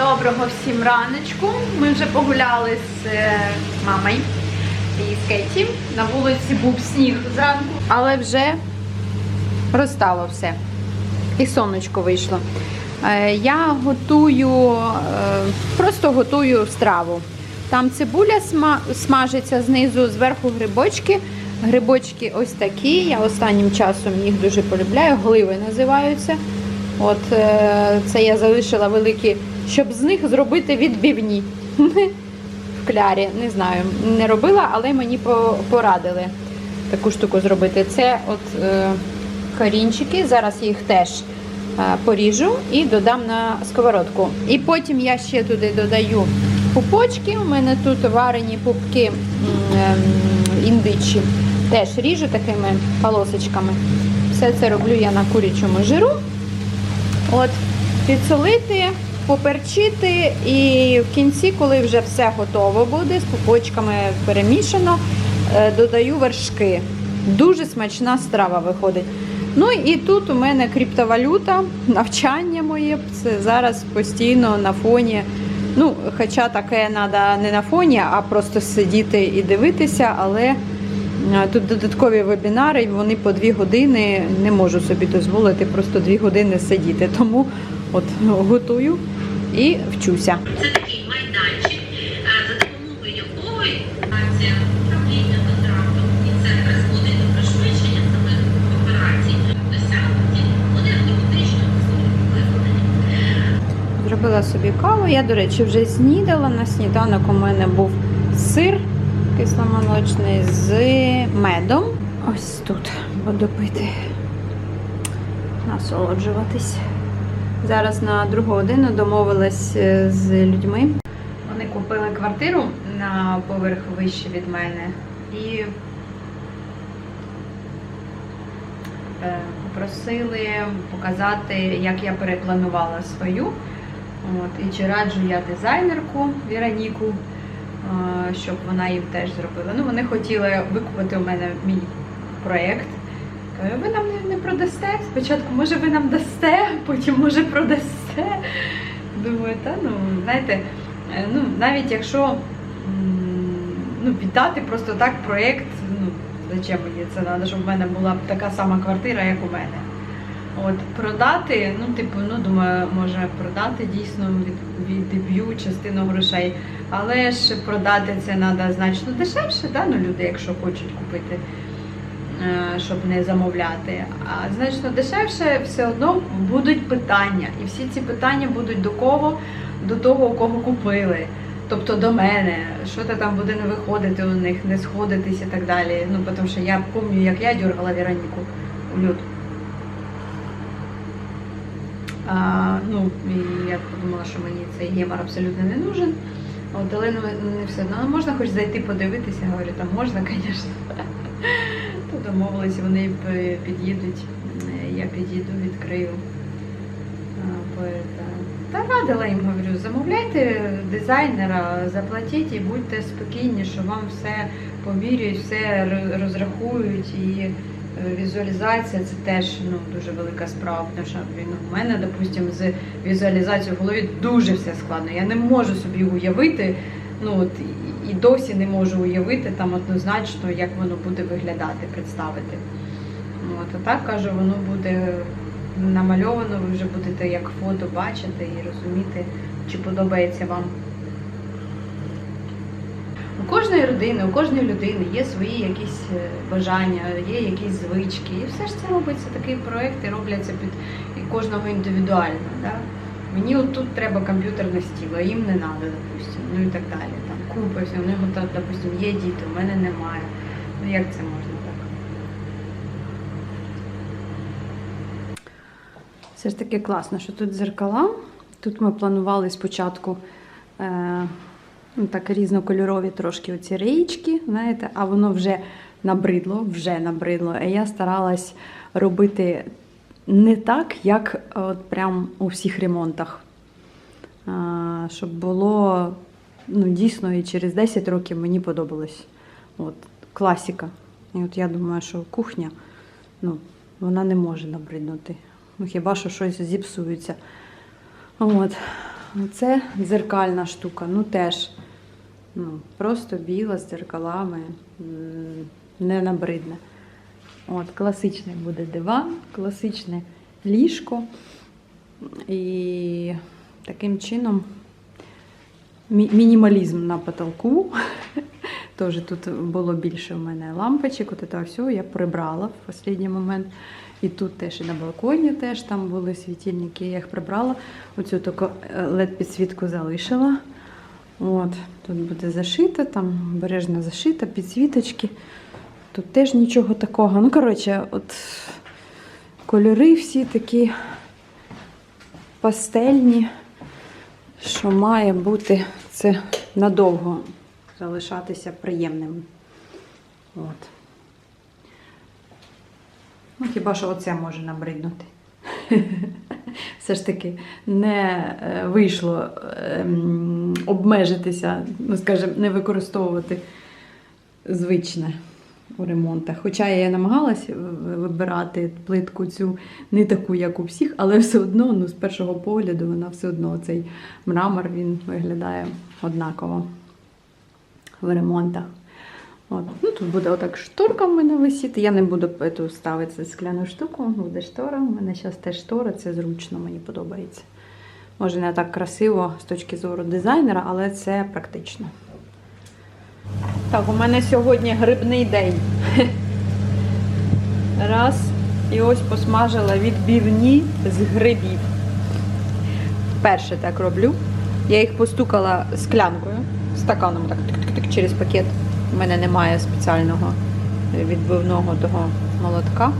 Доброго всім раночку. Ми вже погуляли з е, мамою і з Кеті. На вулиці був сніг зранку, але вже розтало все. І сонечко вийшло. Е, Я готую, е, просто готую страву. Там цибуля смажиться знизу, зверху грибочки. Грибочки ось такі. Я останнім часом їх дуже полюбляю. Гливи називаються. От це я залишила великі, щоб з них зробити відбивні. В клярі, не знаю, не робила, але мені порадили таку штуку зробити. Це от е, корінчики, зараз їх теж е, поріжу і додам на сковородку. І потім я ще туди додаю пупочки. У мене тут варені пупки ем, індичі. Теж ріжу такими полосочками. Все це роблю я на курячому жиру. От, підсолити, поперчити, і в кінці, коли вже все готово буде, з пупочками перемішано, е, додаю вершки. Дуже смачна страва виходить. Ну і тут у мене криптовалюта, навчання моє. Це зараз постійно на фоні. Ну, хоча таке треба не на фоні, а просто сидіти і дивитися, але е, тут додаткові вебінари, вони по дві години не можу собі дозволити просто дві години сидіти. Тому от ну, готую і вчуся. Це такий майданчик, е, за допомогою якого інформація управління контрактом і це призводить до пришвидшення самих операцій, досягнуті вони автоматично виконані. Зробила собі каву. Я, до речі, вже снідала. На сніданок у мене був сир кисломолочний з медом. Ось тут буду пити, насолоджуватись. Зараз на другу годину домовилась е, з людьми. Вони купили квартиру на поверх вище від мене і е, попросили показати, як я перепланувала свою. От, і чи раджу я дизайнерку Віроніку, е, щоб вона їм теж зробила. Ну, вони хотіли викупити у мене мій проєкт. Кажу, ви нам не, продасте. Спочатку, може, ви нам дасте, потім може продасте. Думаю, та ну, знаєте, е, ну, навіть якщо ну, віддати просто так проєкт, ну, зачем мені це треба, щоб в мене була така сама квартира, як у мене. От продати, ну типу, ну думаю, може продати дійсно від, відб'ю частину грошей. Але ж продати це треба значно дешевше, да? ну люди, якщо хочуть купити, е, щоб не замовляти. А значно дешевше все одно будуть питання. І всі ці питання будуть до кого? До того, у кого купили. Тобто до мене, що то там буде не виходити у них, не сходитись і так далі. Ну, тому що я пам'ятаю, як я дергала Вероніку у люд. А, ну, і я подумала, що мені цей гемор абсолютно не нужен. От, але не, не все одно. Ну, можна хоч зайти подивитися, говорю, там можна, звісно. Домовились, вони під'їдуть. Е, Я під'їду, відкрию. Та радила їм, говорю, замовляйте дизайнера, заплатіть і будьте спокійні, що вам все поміряють, все розрахують і е, візуалізація це теж ну, дуже велика справа, тому що ну, в мене, допустимо, з візуалізацією в голові дуже все складно. Я не можу собі уявити, ну от і- досі не можу уявити там однозначно, як воно буде виглядати, представити. От, а так кажу, воно буде намальовано, ви вже будете як фото бачити і розуміти, чи подобається вам. У кожної родини, у кожної людини є свої якісь е, бажання, є якісь звички. І все ж це робиться такий проект і робляться під кожного індивідуально. Да? Мені от тут треба комп'ютерне стіл, а їм не треба, допустимо, ну і так далі. Там купа всього. У них, от, допустимо, є діти, у мене немає. Ну як це можна так? Все ж таки класно, що тут дзеркала. Тут ми планували спочатку е, ну, так різнокольорові трошки оці реєчки, знаєте, а воно вже набридло, вже набридло. І я старалась робити не так, як от прям у всіх ремонтах. Щоб було ну, дійсно і через 10 років мені подобалось. От, класіка. І от я думаю, що кухня ну, вона не може набриднути. Ну, хіба що щось зіпсується. От. Це дзеркальна штука, ну теж ну, просто біла з дзеркалами, не набридне. От, класичний буде диван, класичне ліжко. І таким чином мі- мінімалізм на потолку. Теж тут було більше в мене лампочок, от це все я прибрала в останній момент. І тут теж і на балконі теж там були світильники, я їх прибрала. Оцю тільки led підсвітку залишила. От, тут буде зашита, там бережно зашита, підсвіточки. Тут теж нічого такого. Ну, коротше, от кольори всі такі пастельні, що має бути це надовго залишатися приємним. От. Ну, хіба що оце може набриднути. Все ж таки не е, вийшло ем, обмежитися, ну, скажімо, не використовувати звичне у ремонтах. Хоча я намагалася вибирати плитку цю не таку, як у всіх, але все одно, ну, з першого погляду, вона все одно цей мрамор він виглядає однаково в ремонтах. От. Ну, тут буде отак шторка в мене висіти. Я не буду ету ставити скляну штуку, буде штора. У мене зараз теж штора, це зручно, мені подобається. Може, не так красиво з точки зору дизайнера, але це практично. Так, у мене сьогодні грибний день. Раз. І ось посмажила відбивні з грибів. Вперше так роблю. Я їх постукала склянкою, стаканом так тик-тик-тик через пакет. У мене немає спеціального відбивного того молотка.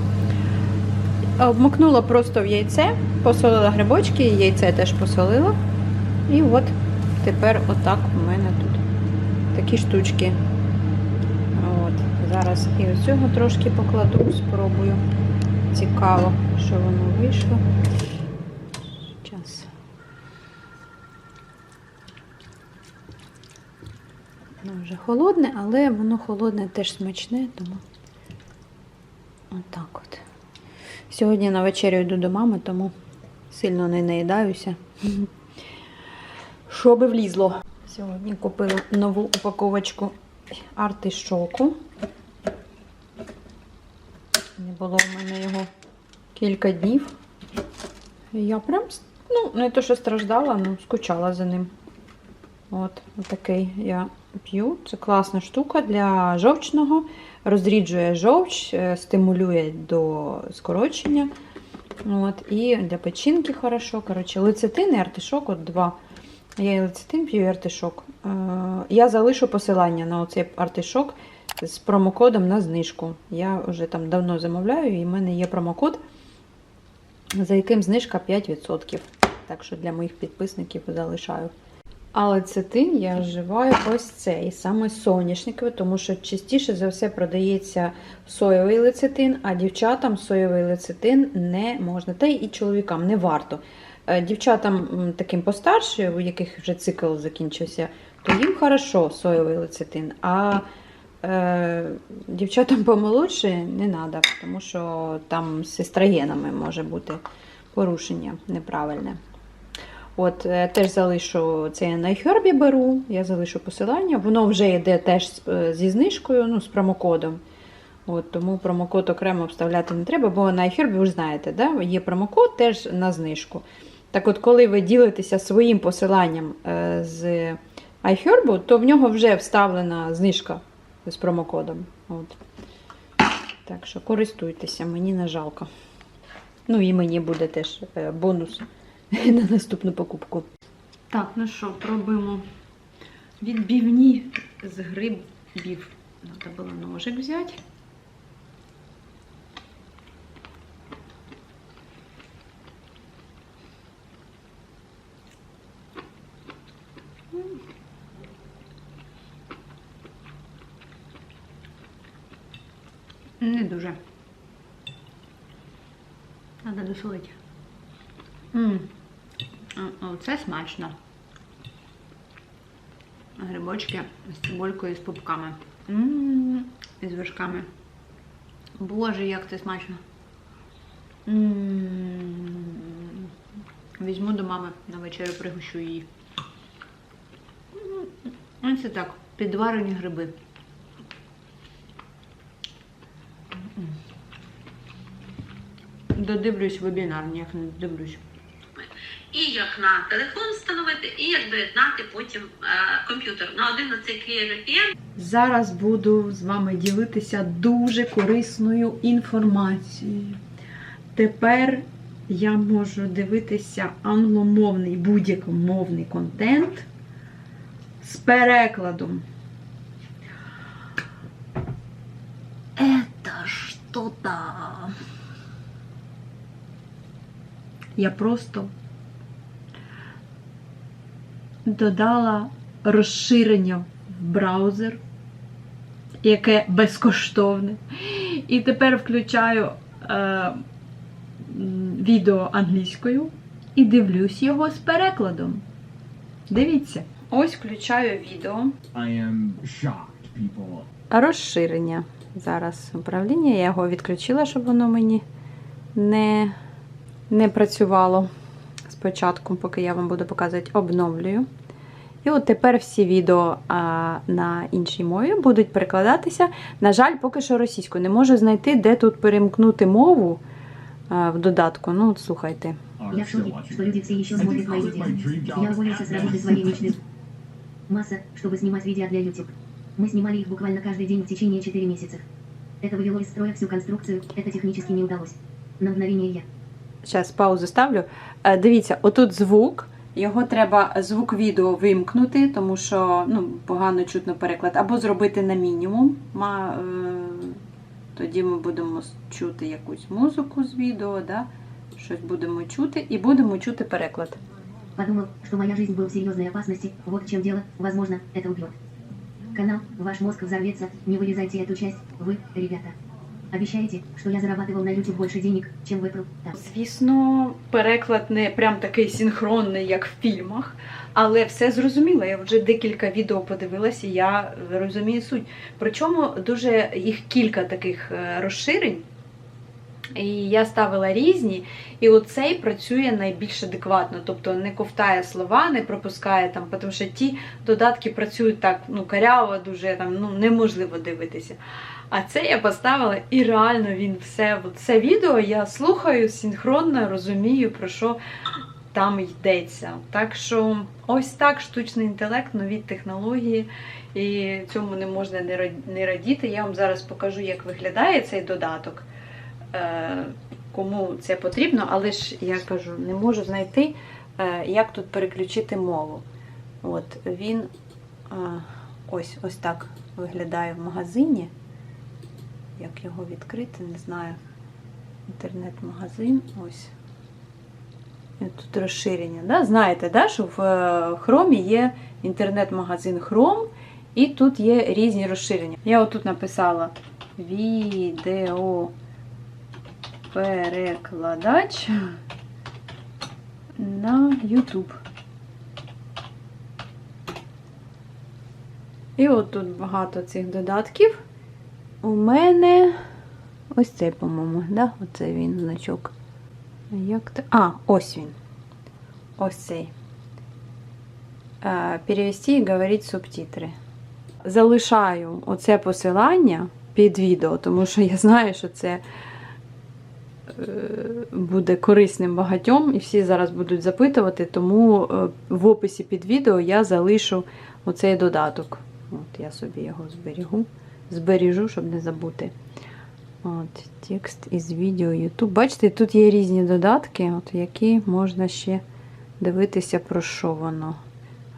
Обмокнула просто в яйце, посолила грибочки, яйце теж посолила. І от тепер отак у мене тут такі штучки. От, зараз і ось цього трошки покладу, спробую. Цікаво, що воно вийшло. Час. Воно вже холодне, але воно холодне теж смачне, тому отак от. Сьогодні на вечерю йду до мами, тому сильно не наїдаюся. Що би влізло. Сьогодні купила нову упаковочку артишоку. Не було в мене його кілька днів. Я прям, ну, не то, що страждала, ну, скучала за ним. От, такий я п'ю. Це класна штука для жовчного. Розріджує жовч, е, стимулює до скорочення. От, і для печінки хорошо. Коротше, лецитин і артишок, от два. Я і лецитин п'ю і артишок. Е, Я залишу посилання на оцей артишок з промокодом на знижку. Я вже там давно замовляю, і в мене є промокод, за яким знижка 5%. Так що для моїх підписників залишаю. А лецитин я вживаю ось цей, саме соняшниковий, тому що частіше за все продається соєвий лецитин, а дівчатам соєвий лецитин не можна. Та й чоловікам не варто. Е, Дівчатам таким постарше, у яких вже цикл закінчився, то їм хорошо соєвий лецитин. А дівчатам помолодше не треба, тому що там з естроєнами може бути порушення неправильне. От, е, теж залишу це на iHerb беру, я залишу посилання. Воно вже йде теж е, зі знижкою, ну, з промокодом. От, тому промокод окремо вставляти не треба, бо на iHerb, ви ж знаєте, да? є промокод теж на знижку. Так от, коли ви ділитеся своїм посиланням е, з iHerb, то в нього вже вставлена знижка з промокодом. От. Так що користуйтеся, мені не жалко. Ну і мені буде теж е, бонус на наступну покупку. Так, ну що, пробуємо відбівні з грибів. Треба було ножик взяти. Не дуже. Треба досолити. М. А, о, Це смачно. Грибочки з цибулькою і з пупками. І з вершками. Боже, як це смачно. М. Візьму до мами на вечерю, пригощу її. М, Ось це так, підварені гриби. Додивлюсь вебінар, ніяк не дивлюсь. І як на телефон встановити, і як доєднати потім е, комп'ютер на один оцей клієнт. Зараз буду з вами ділитися дуже корисною інформацією. Тепер я можу дивитися англомовний будь-якомовний контент з перекладом. Это что-то. Я просто додала розширення в браузер, яке безкоштовне. І тепер включаю е, відео англійською і дивлюсь його з перекладом. Дивіться. Ось включаю відео. I am shocked people Розширення. Зараз управління. Я його відключила, щоб воно мені не, не працювало спочатку, поки я вам буду показувати, обновлюю. І от тепер всі відео а, на іншій мові будуть перекладатися. На жаль, поки що російською. Не можу знайти, де тут перемкнути мову а, в додатку. Ну, от слухайте. are Я в still шоке, что watching. люди все еще I смотрят think мои I'll let my видео. dream job Я is уволился с acting работы as своей YouTube. личной масса, чтобы снимать видео для YouTube. Мы снимали их буквально каждый день в течение 4 месяца. Это вывело из строя всю конструкцию, это технически не удалось. На мгновение я. Зараз паузу ставлю. Е, Дивіться, отут звук. Його треба звук відео вимкнути, тому що ну, погано чутно переклад, або зробити на мінімум. Ма, е, тоді ми будемо с- чути якусь музику з відео, да? щось будемо чути, і будемо чути переклад. Подумал, что моя жизнь была в серьезной опасности, вот в чем дело, возможно, это убьет. Канал, ваш мозг взорвется, не вылезайте эту часть, вы, ребята. Обещаете, що я зарабатывал на YouTube більше денег, чим ви Apple? Звісно, переклад не прям такий синхронний, як в фільмах, але все зрозуміло. Я вже декілька відео подивилася, я розумію суть. Причому дуже їх кілька таких е, розширень. І я ставила різні, і оцей працює найбільш адекватно, тобто не ковтає слова, не пропускає там, тому що ті додатки працюють так, ну, каряво, дуже там, ну, неможливо дивитися. А це я поставила, і реально він все, це відео я слухаю синхронно, розумію, про що там йдеться. Так що ось так штучний інтелект, нові технології, і цьому не можна не радіти. Я вам зараз покажу, як виглядає цей додаток. Е, Кому це потрібно, але ж я кажу, не можу знайти, е, як тут переключити мову. От він е, ось ось так виглядає в магазині. Як його відкрити, не знаю. Інтернет-магазин. Ось. Тут розширення. Да? Знаєте, да, що в Хромі є інтернет-магазин Chrome, і тут є різні розширення. Я отут написала відео перекладач на YouTube. І от тут багато цих додатків. У мене ось цей, по-моєму, да? Оце він значок. Як то? А, ось він. Ось цей. Е, Перевести і говорити субтитри. Залишаю оце посилання під відео, тому що я знаю, що це буде корисним багатьом, і всі зараз будуть запитувати, тому е, в описі під відео я залишу оцей додаток. От я собі його зберігу, збережу, щоб не забути. От, текст із відео YouTube. Бачите, тут є різні додатки, от, які можна ще дивитися, про що воно.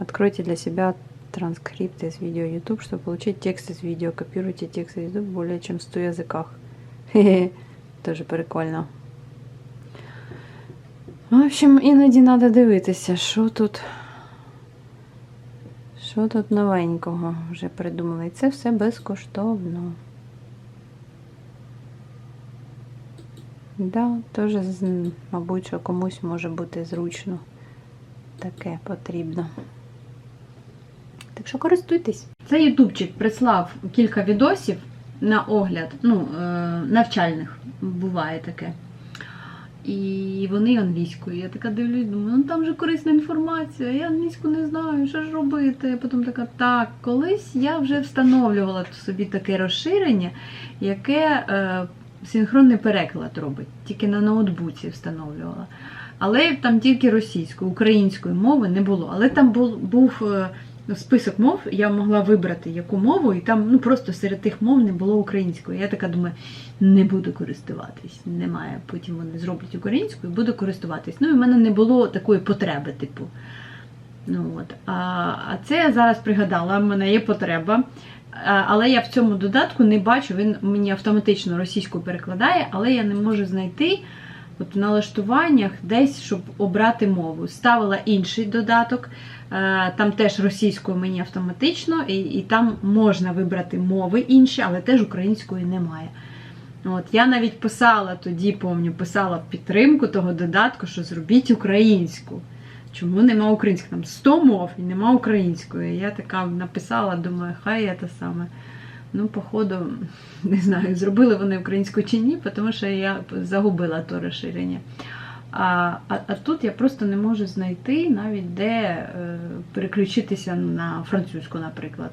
Откройте для себя транскрипт из видео YouTube, чтобы получить текст из видео. Копируйте текст из YouTube более в 100 языках. Хе-хе. Прикольно. В общем, іноді треба дивитися, що тут. Що тут новенького вже придумали. І це все безкоштовно. Да, теж, мабуть, що комусь може бути зручно. Таке потрібно. Так що користуйтесь. Цей ютубчик прислав кілька відосів на огляд, ну, е, навчальних буває таке. і вони англійською. Я така дивлюсь, думаю, ну там же корисна інформація, я англійську не знаю, що ж робити. Потім така, так, колись я вже встановлювала собі таке розширення, яке е, синхронний переклад робить, тільки на ноутбуці встановлювала. Але там тільки російською, української мови не було. Але там був, був е, список мов, я могла вибрати яку мову, і там ну, просто серед тих мов не було української. Я така думаю, не буду користуватись. Немає. Потім вони зроблять українською, буду користуватись. Ну і в мене не було такої потреби, типу. Ну, от. А, а це я зараз пригадала, в мене є потреба. Але я в цьому додатку не бачу, він мені автоматично російською перекладає, але я не можу знайти от в налаштуваннях десь, щоб обрати мову. Ставила інший додаток, там теж російською мені автоматично, і, і там можна вибрати мови інші, але теж української немає. От, я навіть писала тоді, пам'ятаю, писала підтримку того додатку, що зробіть українську. Чому нема української? Там 100 мов і нема української. Я така написала, думаю, хай я те саме. Ну, походу, не знаю, зробили вони українську чи ні, тому що я загубила то розширення. А, а, а тут я просто не можу знайти навіть де е, переключитися на французьку, наприклад.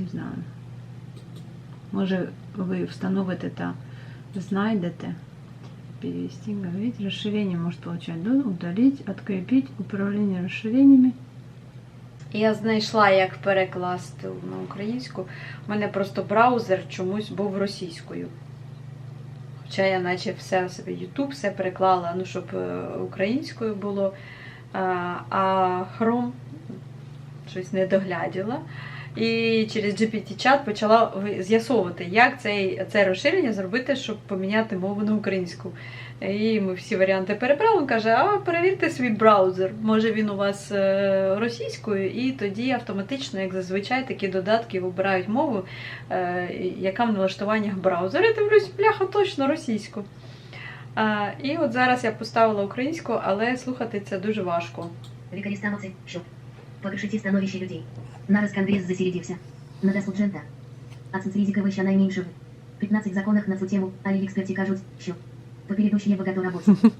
Не знаю. Може, ви встановите та знайдете. Перевести, говорить, расширение может получать, да? удалить, открепить управление расширениями. Я знайшла, як перекласти на українську. У мене просто браузер чомусь був російською. Хоча я наче все собі YouTube, все переклала, ну, щоб е, українською було. А, хром щось не догляділа. І через GPT-чат почала з'ясовувати, як цей, це розширення зробити, щоб поміняти мову на українську. І ми всі варіанти перебрали. Він каже: а перевірте свій браузер. Може він у вас е, російською, і тоді автоматично, як зазвичай, такі додатки вибирають мову, е, яка в налаштуваннях браузера. Я дивлюсь, бляха, точно російську. А, і от зараз я поставила українську, але слухати це дуже важко. Використовувався, щоб покришити становище людей. Нараз конгресс засередился. Надослал джента. Ацинц ризиковый ща найменьшего. 15 законах на цю тему, а експерті кажуть, що попередущі багато роботи.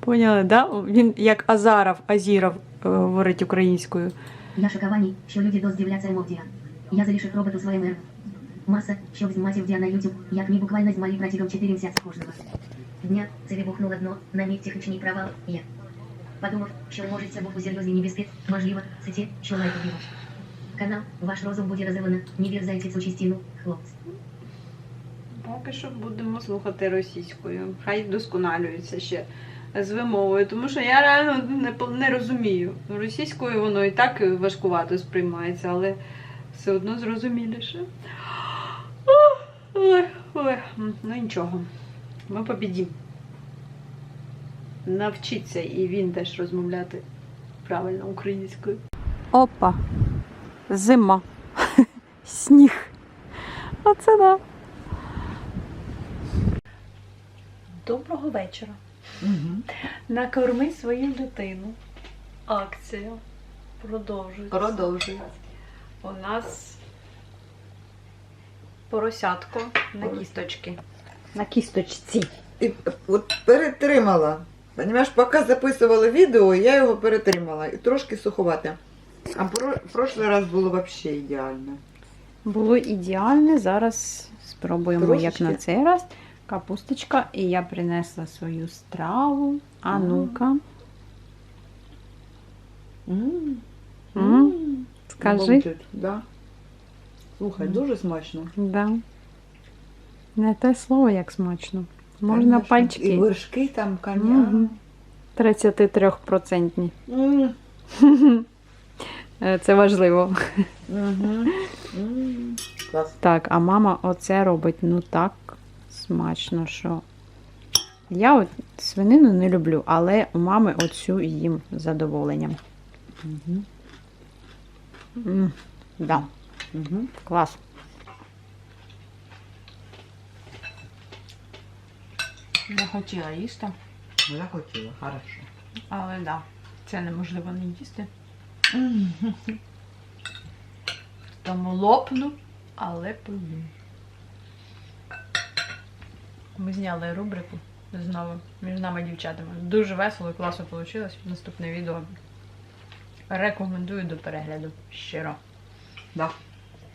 Поняли, да? Він як Азаров, Азіров е, говорить українською. Я шокований, що люди доздивляться емодія. Я залишив роботу своєму ерну. Маса, щоб знімати вдя на YouTube, як мені буквально з малі протягом 4 місяці кожного. Дня це вибухнуло дно, на мій технічний провал, я. Подумав, що може це був у серйозній небезпеці, можливо, це те, що лайк убив. Канал, ваш розум буде розвивано, не вірзайте цю частину, хлопці. Поки що будемо слухати російською. Хай досконалюється ще з вимовою, тому що я реально не, не розумію. Російською воно і так важкувато сприймається, але все одно зрозуміліше. Ну нічого. Ми побідім. Навчиться і він теж розмовляти правильно українською. Опа! Зима. Сніг. Оце да. Доброго вечора. Накорми свою дитину. Акція продовжується. Продовжуй. У нас поросятко на кісточки. На кісточці. І от перетримала. Понимаєш, поки записувала відео, я його перетримала. І трошки суховате. А про, прошлий раз було взагалі ідеально. Було ідеальне. Зараз спробуємо, як на цей раз. Капусточка, і я принесла свою страву. А ну-ка, скажи. Да. Слухай, дуже смачно. Да. Не те слово, як смачно. Можна Конечно. пальчики. І вершки там, коня. Мгм. 33%. М. Е, Це важливо. Клас. Так, а мама оце робить ну так смачно, що. Я от свинину не люблю, але у мами оцю їм з задоволенням. Мгм. М, да, Мгм. клас. Я хотіла їсти, Захотіла, хорошо. але да, це неможливо не їсти. Тому лопну, але поїм. Ми зняли рубрику знову між нами дівчатами. Дуже весело і класно вийшло. Наступне відео рекомендую до перегляду. Щиро. Да.